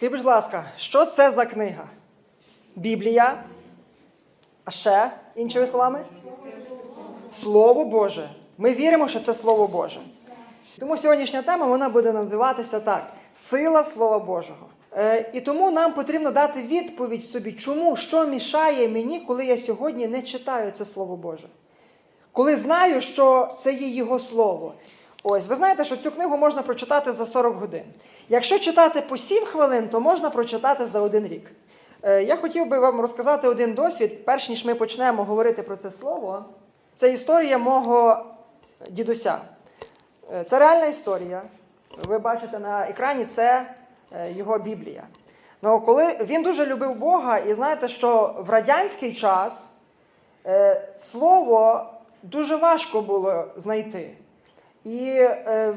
Скажіть, будь ласка, що це за книга? Біблія. А ще іншими словами? Слово Боже. Ми віримо, що це Слово Боже. Тому сьогоднішня тема вона буде називатися так: Сила Слова Божого. Е, і тому нам потрібно дати відповідь собі, чому, що мішає мені, коли я сьогодні не читаю це Слово Боже. Коли знаю, що це є Його Слово. Ось, ви знаєте, що цю книгу можна прочитати за 40 годин. Якщо читати по 7 хвилин, то можна прочитати за один рік. Е, Я хотів би вам розказати один досвід, перш ніж ми почнемо говорити про це слово. Це історія мого дідуся. Е, Це реальна історія. Ви бачите на екрані це е, його Біблія. Ну, коли він дуже любив Бога, і знаєте, що в радянський час слово дуже важко було знайти. І е,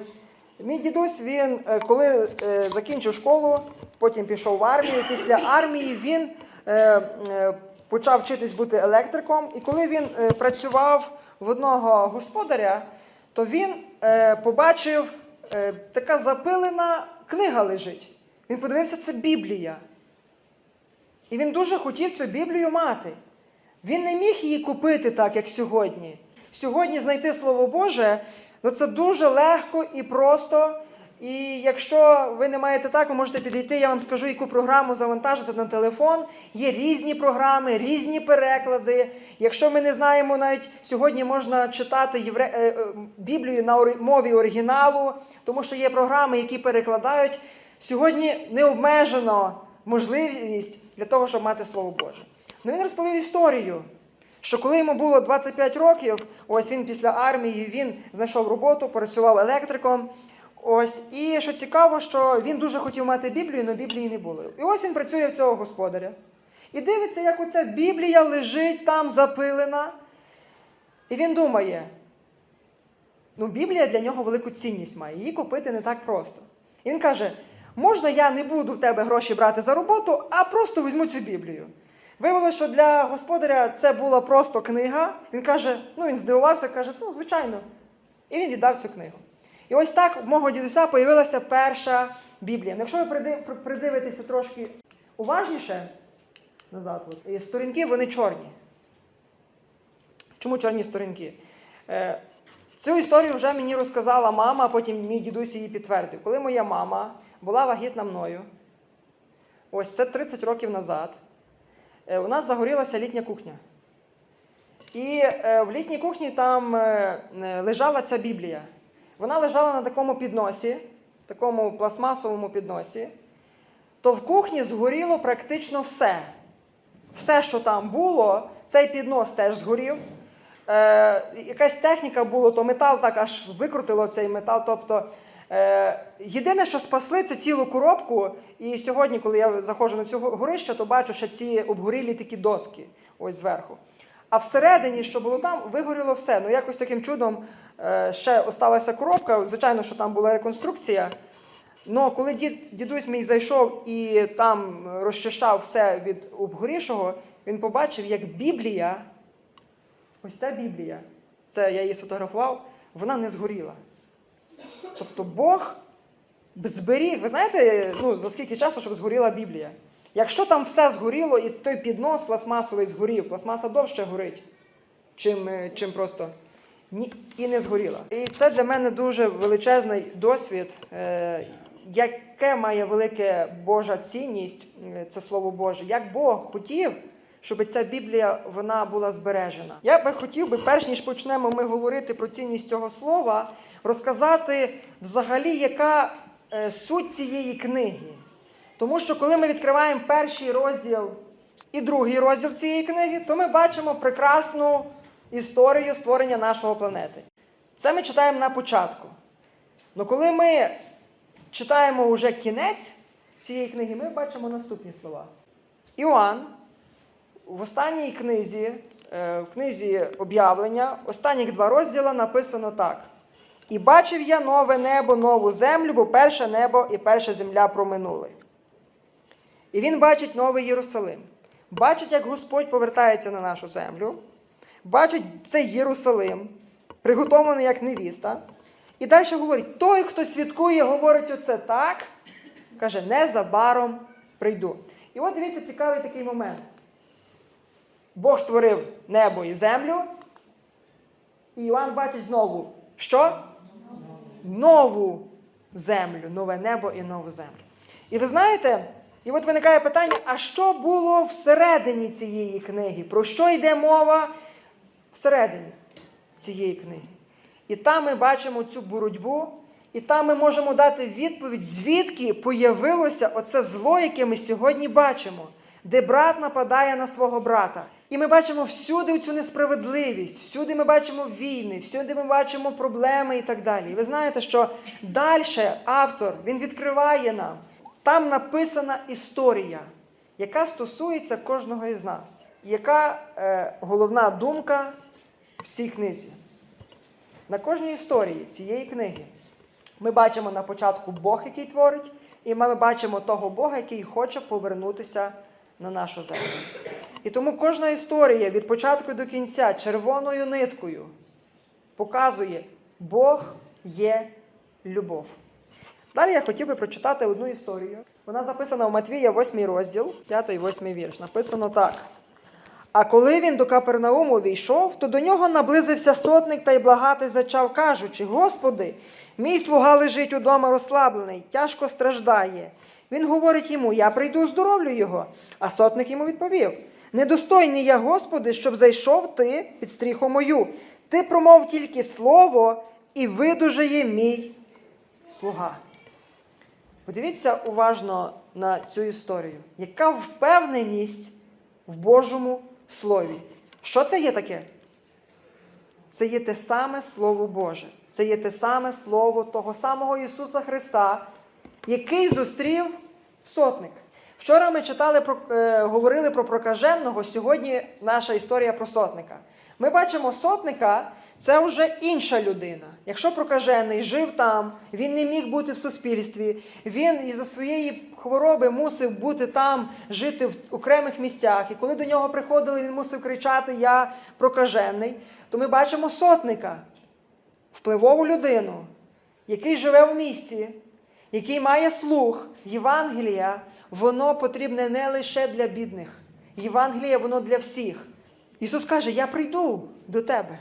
мій дідусь, він, е, коли е, закінчив школу, потім пішов в армію. Після армії він е, е, почав вчитись бути електриком. І коли він е, працював в одного господаря, то він е, побачив, е, така запилена книга лежить. Він подивився, це Біблія. І він дуже хотів цю Біблію мати. Він не міг її купити так, як сьогодні. Сьогодні знайти Слово Боже, ну це дуже легко і просто. І якщо ви не маєте так, ви можете підійти, я вам скажу, яку програму завантажити на телефон. Є різні програми, різні переклади. Якщо ми не знаємо, навіть сьогодні можна читати євре... е, е, Біблію на мові оригіналу, тому що є програми, які перекладають. Сьогодні не обмежено можливість для того, щоб мати Слово Боже. Ну він розповів історію, що коли йому було 25 років, ось він після армії він знайшов роботу, працював електриком. Ось, і що цікаво, що він дуже хотів мати Біблію, але Біблії не було. І ось він працює в цього господаря. І дивиться, як оця Біблія лежить там запилена. І він думає: ну, Біблія для нього велику цінність має, її купити не так просто. І він каже: можна я не буду в тебе гроші брати за роботу, а просто візьму цю Біблію. Виявилося, що для господаря це була просто книга. Він каже, ну він здивувався, каже, ну, звичайно. І він віддав цю книгу. І ось так в мого дідуся появилася перша Біблія. Ну, Якщо ви придивитеся трошки уважніше назад, от, сторінки вони чорні. Чому чорні сторінки? Е, Цю історію вже мені розказала мама, а потім мій дідусь її підтвердив. Коли моя мама була вагітна мною, ось це 30 років назад, у нас загорілася літня кухня. І е, в літній кухні там е, е, лежала ця Біблія. Вона лежала на такому підносі, такому пластмасовому підносі. То в кухні згоріло практично все. Все, що там було, цей піднос теж згорів. Е, якась техніка була, то метал так аж викрутило цей метал. Тобто, е, єдине, що спасли, це цілу коробку. І сьогодні, коли я заходжу на цю горище, то бачу, що ці обгорілі такі доски ось зверху. А всередині, що було там, вигоріло все. Ну, якось таким чудом е, ще осталася коробка. Звичайно, що там була реконструкція. Ну, коли дід, дідусь мій зайшов і там розчищав все від обгорішого, він побачив, як Біблія, ось ця Біблія, це я її сфотографував, вона не згоріла. Тобто Бог зберіг, ви знаєте, ну, за скільки часу, щоб згоріла Біблія? Якщо там все згоріло, і той піднос пластмасовий згорів, пластмаса довше горить, чим, е, чим просто ні, і не згоріла. І це для мене дуже величезний досвід, е, яке має велике Божа цінність, е, це Слово Боже, як Бог хотів, щоб ця Біблія вона була збережена. Я би хотів би, перш ніж почнемо ми говорити про цінність цього слова, розказати взагалі, яка е, суть цієї книги. Тому що коли ми відкриваємо перший розділ і другий розділ цієї книги, то ми бачимо прекрасну історію створення нашого планети. Це ми читаємо на початку. Але коли ми читаємо вже кінець цієї книги, ми бачимо наступні слова. Іоанн в останній книзі, е, в книзі об'явлення, останніх два розділа написано так. І бачив я нове небо, нову землю, бо перше небо і перша земля проминули. І він бачить новий Єрусалим. Бачить, як Господь повертається на нашу землю. Бачить цей Єрусалим, приготовлений як невіста. І далі говорить: той, хто святкує, говорить оце так, каже, незабаром прийду. І от дивіться, цікавий такий момент. Бог створив небо і землю. І Іоанн бачить знову, що? Нову землю, нове небо і нову землю. І ви знаєте, і от виникає питання: а що було всередині цієї книги? Про що йде мова всередині цієї книги? І там ми бачимо цю боротьбу, і там ми можемо дати відповідь, звідки появилося оце зло, яке ми сьогодні бачимо, де брат нападає на свого брата. І ми бачимо всюди цю несправедливість, всюди ми бачимо війни, всюди ми бачимо проблеми і так далі. І ви знаєте, що далі автор він відкриває нам. Там написана історія, яка стосується кожного із нас. Яка е, головна думка в цій книзі? На кожній історії цієї книги ми бачимо на початку Бог, який творить, і ми бачимо того Бога, який хоче повернутися на нашу землю. І тому кожна історія від початку до кінця червоною ниткою показує, Бог є любов. Далі я хотів би прочитати одну історію. Вона записана в Матвія, 8 розділ, 5 і 8 вірш. Написано так. А коли він до Капернауму війшов, то до нього наблизився сотник та й благати зачав, кажучи: Господи, мій слуга лежить удома розслаблений, тяжко страждає. Він говорить йому: Я прийду здоровлю його. А сотник йому відповів: Недостойний я, Господи, щоб зайшов ти під стріху мою. Ти промов тільки слово, і видужає мій слуга. Подивіться уважно на цю історію. Яка впевненість в Божому Слові? Що це є таке? Це є те саме Слово Боже. Це є те саме Слово того самого Ісуса Христа, який зустрів сотник. Вчора ми читали про, е, говорили про прокаженого, сьогодні наша історія про сотника. Ми бачимо сотника, це вже інша людина. Якщо прокажений жив там, він не міг бути в суспільстві, він із-за своєї хвороби мусив бути там, жити в окремих місцях. І коли до нього приходили, він мусив кричати Я прокажений, то ми бачимо сотника, впливову людину, який живе в місті, який має слух Євангелія, воно потрібне не лише для бідних. Євангеліє воно для всіх. Ісус каже: Я прийду до тебе.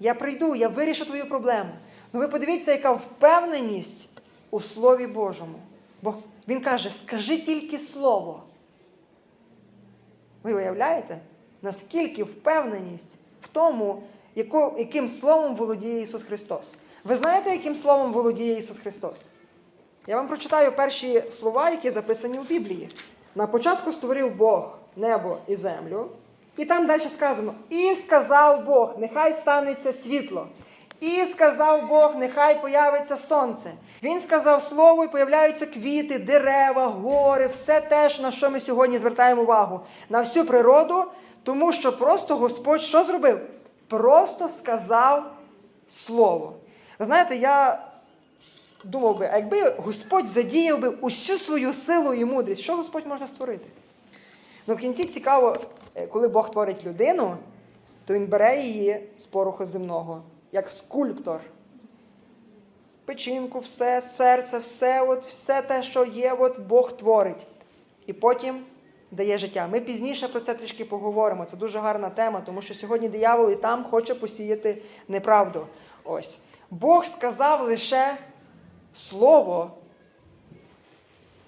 Я прийду, я вирішу твою проблему. Ну ви подивіться, яка впевненість у Слові Божому. Бо Він каже, скажи тільки слово. Ви уявляєте, наскільки впевненість в тому, яким словом володіє Ісус Христос? Ви знаєте, яким словом володіє Ісус Христос? Я вам прочитаю перші слова, які записані у Біблії. На початку створив Бог небо і землю. І там далі сказано: І сказав Бог, нехай станеться світло. І сказав Бог, нехай появиться сонце. Він сказав слово, і появляються квіти, дерева, гори, все те, на що ми сьогодні звертаємо увагу, на всю природу, тому що просто Господь що зробив? Просто сказав слово. Ви знаєте, я думав би, а якби Господь задіяв би усю свою силу і мудрість, що Господь може створити? Ну, в кінці цікаво, е, коли Бог творить людину, то він бере її з пороху земного, як скульптор. Печінку, все, серце, все, от, все те, що є, от Бог творить. І потім дає життя. Ми пізніше про це трішки поговоримо. Це дуже гарна тема, тому що сьогодні диявол і там хоче посіяти неправду. Ось. Бог сказав лише слово,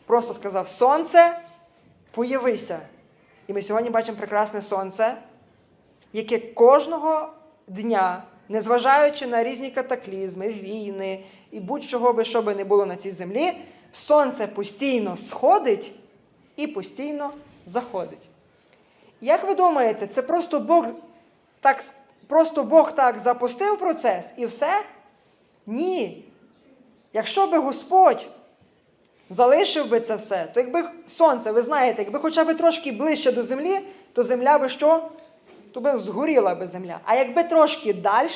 просто сказав сонце, появися. І ми сьогодні бачимо прекрасне сонце, яке кожного дня, незважаючи на різні катаклізми, війни і будь-чого би що би не було на цій землі, сонце постійно сходить і постійно заходить. Як ви думаєте, це просто Бог так, просто Бог так запустив процес і все? Ні. Якщо би Господь залишив би це все, то якби сонце, ви знаєте, якби хоча б трошки ближче до землі, то земля би що? То би згоріла би земля. А якби трошки далі,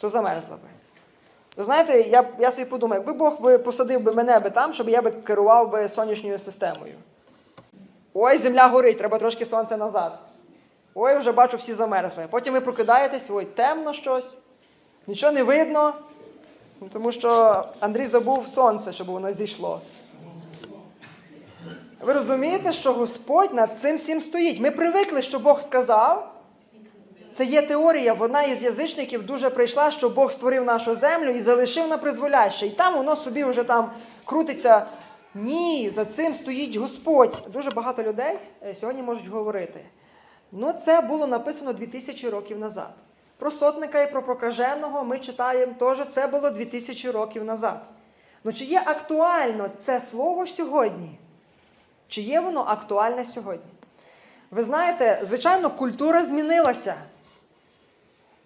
то замерзла би. Ви знаєте, я я собі подумав, якби Бог би посадив би мене би там, щоб я би керував би сонячною системою. Ой, земля горить, треба трошки сонця назад. Ой, вже бачу, всі замерзли. Потім ви прокидаєтесь, ой, темно щось, нічого не видно. Тому що Андрій забув сонце, щоб воно зійшло. Ви розумієте, що Господь над цим всім стоїть. Ми привикли, що Бог сказав. Це є теорія, вона із язичників дуже прийшла, що Бог створив нашу землю і залишив на призволяще. І там воно собі вже там крутиться. Ні, за цим стоїть Господь. Дуже багато людей е, сьогодні можуть говорити. Ну, це було написано 2000 років назад. Про сотника і про прокаженого ми читаємо теж, це було 2000 років назад. Ну, чи є актуально це слово сьогодні? Чи є воно актуальне сьогодні? Ви знаєте, звичайно, культура змінилася.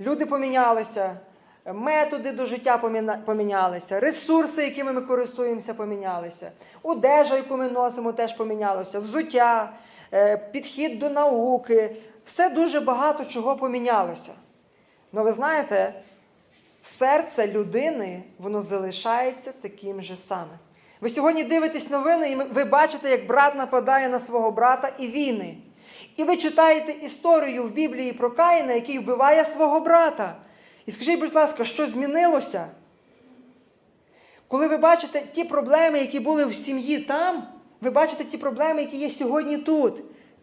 Люди помінялися, методи до життя помінялися, ресурси, якими ми користуємося, помінялися. Одежа, яку ми носимо, теж помінялося, взуття, е, підхід до науки. Все дуже багато чого помінялося. Ну ви знаєте, серце людини воно залишається таким же самим. Ви сьогодні дивитесь новини, і ви бачите, як брат нападає на свого брата і війни. І ви читаєте історію в Біблії про Каїна, який вбиває свого брата. І скажіть, будь ласка, що змінилося? Коли ви бачите ті проблеми, які були в сім'ї там, ви бачите ті проблеми, які є сьогодні тут.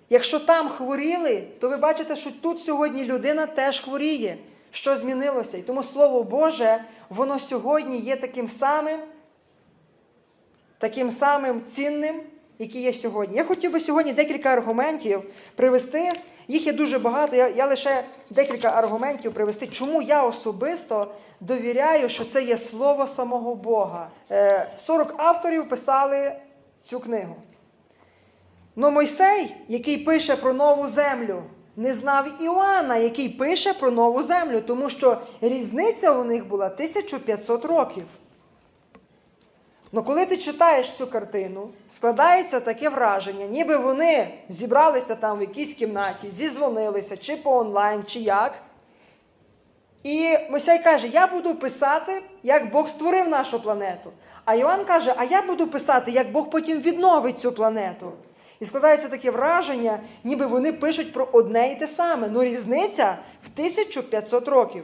Якщо там хворіли, то ви бачите, що тут сьогодні людина теж хворіє. Що змінилося? І тому Слово Боже, воно сьогодні є таким самим, таким самим цінним, який є сьогодні. Я хотів би сьогодні декілька аргументів привести. Їх є дуже багато. Я, я лише декілька аргументів привести, чому я особисто довіряю, що це є слово самого Бога. Е, 40 авторів писали цю книгу. Но Мойсей, який пише про нову землю, не знав Іоанна, який пише про нову землю, тому що різниця у них була 1500 років. Ну, коли ти читаєш цю картину, складається таке враження, ніби вони зібралися там в якійсь кімнаті, зізвонилися, чи по онлайн, чи як. І Мойсей каже: Я буду писати, як Бог створив нашу планету. А Іоанн каже, а я буду писати, як Бог потім відновить цю планету. І складається таке враження, ніби вони пишуть про одне і те саме. Ну різниця в 1500 років.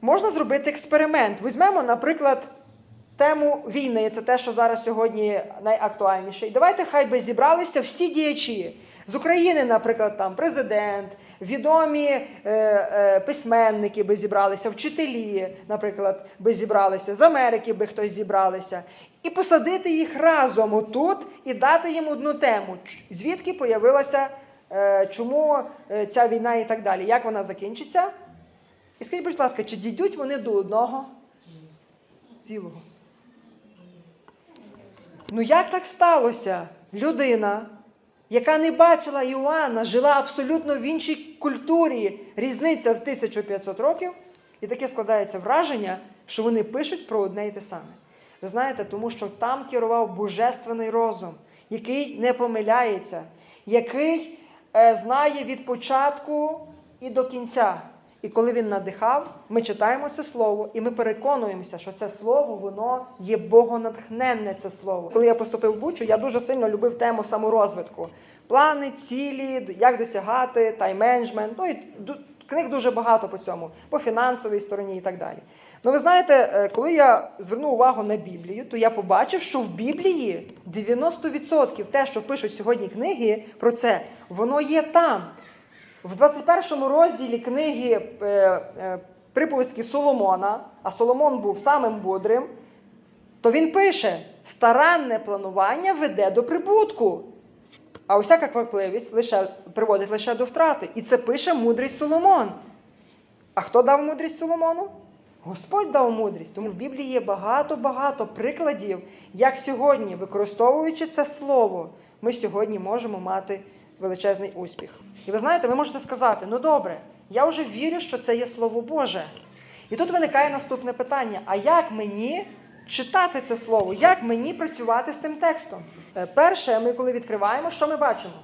Можна зробити експеримент. Візьмемо, наприклад, тему війни. Це те, що зараз сьогодні найактуальніше. І давайте хай би зібралися всі діячі. З України, наприклад, там президент, відомі е, е, письменники би зібралися, вчителі, наприклад, би зібралися, з Америки би хтось зібралися, і посадити їх разом отут і дати їм одну тему. Звідки появилася, е, чому е, ця війна і так далі. Як вона закінчиться? І скажіть, будь ласка, чи дійдуть вони до одного цілого? Ну як так сталося? Людина, яка не бачила Іоанна, жила абсолютно в іншій культурі, різниця в 1500 років, і таке складається враження, що вони пишуть про одне і те саме. Ви знаєте, тому що там керував божественний розум, який не помиляється, який е, знає від початку і до кінця. І коли він надихав, ми читаємо це слово, і ми переконуємося, що це слово воно є богонатхненне. Це слово. Коли я поступив в Бучу, я дуже сильно любив тему саморозвитку. Плани, цілі, як досягати, тайм-менеджмент. Ну і книг дуже багато по цьому, по фінансовій стороні і так далі. Ну, ви знаєте, е, коли я звернув увагу на Біблію, то я побачив, що в Біблії 90% те, що пишуть сьогодні книги про це, воно є там. В 21 розділі книги е, е, приповістки Соломона, а Соломон був самим мудрим, то він пише: старанне планування веде до прибутку. А усяка квапливість лише, приводить лише до втрати. І це пише мудрий Соломон. А хто дав мудрість Соломону? Господь дав мудрість. Тому в Біблії є багато-багато прикладів, як сьогодні, використовуючи це слово, ми сьогодні можемо мати величезний успіх. І ви знаєте, ви можете сказати: ну добре, я вже вірю, що це є Слово Боже. І тут виникає наступне питання: а як мені читати це слово? Як мені працювати з тим текстом? Е, Перше, ми коли відкриваємо, що ми бачимо?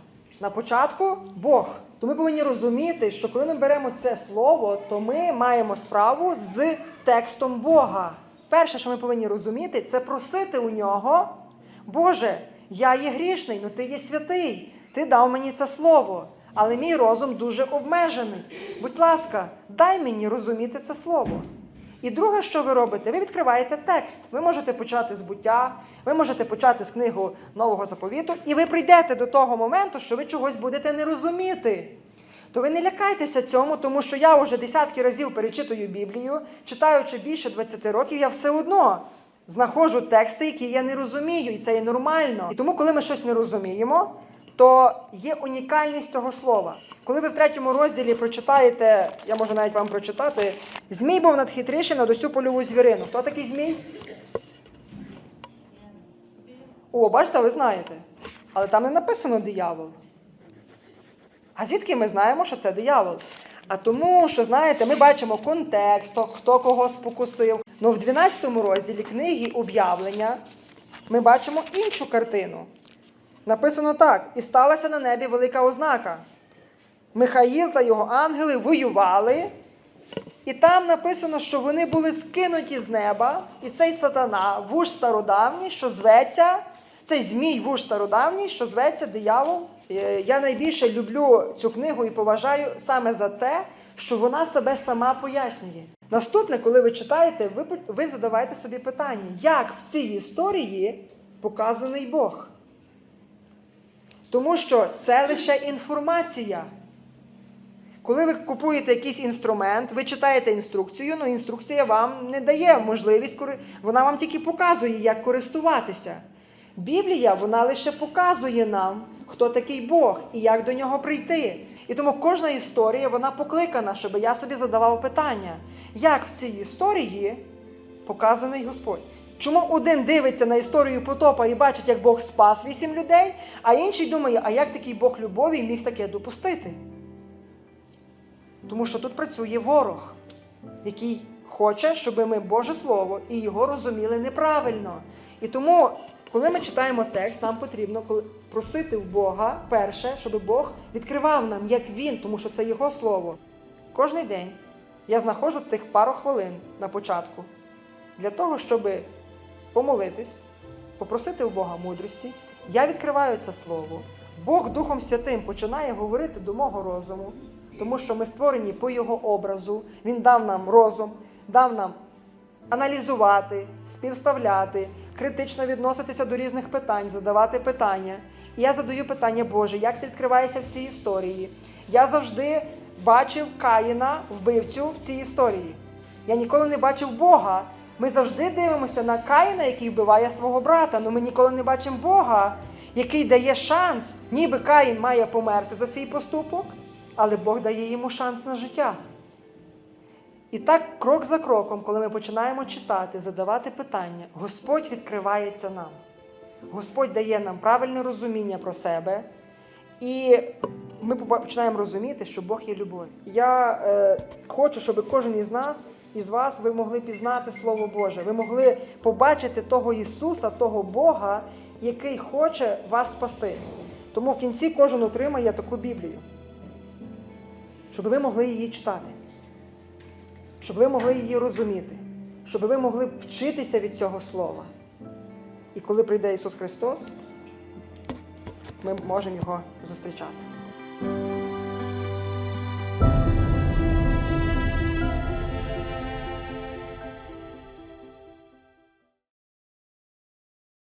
На початку Бог. То ми повинні розуміти, що коли ми беремо це слово, то ми маємо справу з текстом Бога. Перше, що ми повинні розуміти, це просити у нього, Боже, я є грішний, але ти є святий. Ти дав мені це слово, але мій розум дуже обмежений. Будь ласка, дай мені розуміти це слово. І друге, що ви робите, ви відкриваєте текст. Ви можете почати з буття, ви можете почати з книгу Нового заповіту, і ви прийдете до того моменту, що ви чогось будете не розуміти. То ви не лякайтеся цьому, тому що я вже десятки разів перечитую Біблію, читаючи більше 20 років, я все одно знаходжу тексти, які я не розумію, і це є нормально. І тому, коли ми щось не розуміємо, то є унікальність цього слова. Коли ви в третьому розділі прочитаєте, я можу навіть вам прочитати, Змій був надхитріший над усю польову звірину. Хто такий змій? О, бачите, ви знаєте. Але там не написано диявол. А звідки ми знаємо, що це диявол? А тому, що, знаєте, ми бачимо контекст, хто кого спокусив. Ну, в 12 розділі книги об'явлення ми бачимо іншу картину. Написано так: і сталася на небі велика ознака. Михаїл та його ангели воювали, і там написано, що вони були скинуті з неба, і цей сатана, вуж стародавній, що зветься, цей змій вуж стародавній, що зветься диявол. Е, Я найбільше люблю цю книгу і поважаю саме за те, що вона себе сама пояснює. Наступне, коли ви читаєте, ви, ви задаваєте собі питання, як в цій історії показаний Бог. Тому що це лише інформація. Коли ви купуєте якийсь інструмент, ви читаєте інструкцію, але інструкція вам не дає можливість, вона вам тільки показує, як користуватися. Біблія вона лише показує нам, хто такий Бог і як до нього прийти. І тому кожна історія вона покликана, щоб я собі задавав питання, як в цій історії показаний Господь. Чому один дивиться на історію потопа і бачить, як Бог спас вісім людей, а інший думає, а як такий Бог любові міг таке допустити? Тому що тут працює ворог, який хоче, щоб ми Боже Слово і його розуміли неправильно. І тому, коли ми читаємо текст, нам потрібно просити в Бога перше, щоб Бог відкривав нам, як Він, тому що це Його слово. Кожний день я знаходжу тих пару хвилин на початку для того, щоб помолитись, попросити у Бога мудрості. Я відкриваю це слово. Бог Духом Святим починає говорити до мого розуму, тому що ми створені по Його образу. Він дав нам розум, дав нам аналізувати, співставляти, критично відноситися до різних питань, задавати питання. І я задаю питання, Боже, як ти відкриваєшся в цій історії? Я завжди бачив Каїна, вбивцю в цій історії. Я ніколи не бачив Бога. Ми завжди дивимося на Каїна, який вбиває свого брата, але ми ніколи не бачимо Бога, який дає шанс, ніби Каїн має померти за свій поступок, але Бог дає йому шанс на життя. І так, крок за кроком, коли ми починаємо читати, задавати питання, Господь відкривається нам. Господь дає нам правильне розуміння про себе, і ми починаємо розуміти, що Бог є любов. Я е, хочу, щоб кожен із нас, із вас, ви могли пізнати Слово Боже. Ви могли побачити того Ісуса, того Бога, який хоче вас спасти. Тому в кінці кожен отримає таку Біблію, щоб ви могли її читати щоб ви могли її розуміти, щоб ви могли вчитися від цього слова. І коли прийде Ісус Христос, ми можемо його зустрічати.